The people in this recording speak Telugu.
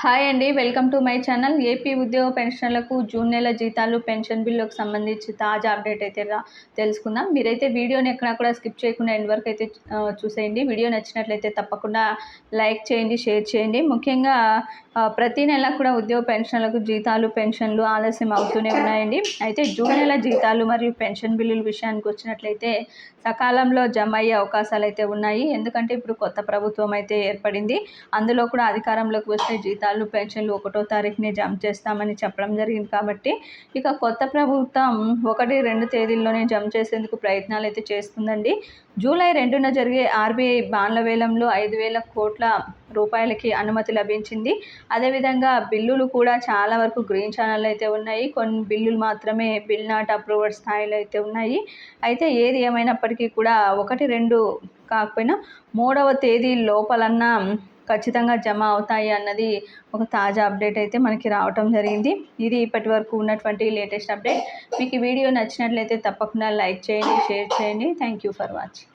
హాయ్ అండి welcome to my channel. AP ఉద్యోగ పెన్షన్లకు జూన్ నెల జీతాలు పెన్షన్ బిల్లుకు సంబంధించి తాజా అప్డేట్ అయితే తెలుసుకుందాం. మీరైతే వీడియోని ఎక్కడా కూడా స్కిప్ చేయకుండా ఎండ్ వరకు అయితే చూసేయండి. వీడియో నచ్చినట్లయితే తప్పకుండా లైక్ చేయండి షేర్ చేయండి. ముఖ్యంగా ప్రతి నెల కూడా ఉద్యోగ పెన్షన్లకు జీతాలు పెన్షన్లు ఆలస్యం అవుతూనే ఉన్నాయండి. అయితే జూన్ నెల జీతాలు మరియు పెన్షన్ బిల్లుల విషయానికి వచ్చినట్లయితే సకాలంలో జమ అయ్యే అవకాశాలు అయితే ఉన్నాయి. ఎందుకంటే ఇప్పుడు కొత్త ప్రభుత్వం అయితే ఏర్పడింది. అందులో కూడా అధికారంలోకి వస్తే జీతాలు పెన్షన్లు ఒకటో తారీఖునే జమ చేస్తామని చెప్పడం జరిగింది కాబట్టి ఇక కొత్త ప్రభుత్వం ఒకటి రెండు తేదీల్లోనే జమ చేసేందుకు ప్రయత్నాలు అయితే చేస్తుందండి. జూలై రెండున జరిగే ఆర్బీఐ బాండ్ల వేలంలో ఐదు వేల కోట్ల రూపాయలకి అనుమతి లభించింది. అదేవిధంగా బిల్లులు కూడా చాలా వరకు గ్రీన్ ఛానల్ అయితే ఉన్నాయి. కొన్ని బిల్లులు మాత్రమే బిల్ నాట్ అప్రూవ్డ్ స్థాయిలో అయితే ఉన్నాయి. అయితే ఏది ఏమైనప్పటికీ కూడా ఒకటి రెండు కాకపోయినా మూడవ తేదీ లోపలన్నా ఖచ్చితంగా జమ అవుతాయి అన్నది ఒక తాజా అప్డేట్ అయితే మనకి రావటం జరిగింది. ఇది ఇప్పటి వరకు ఉన్నటువంటి లేటెస్ట్ అప్డేట్. మీకు ఈ వీడియో నచ్చినట్లయితే తప్పకుండా లైక్ చేయండి షేర్ చేయండి. Thank you for watching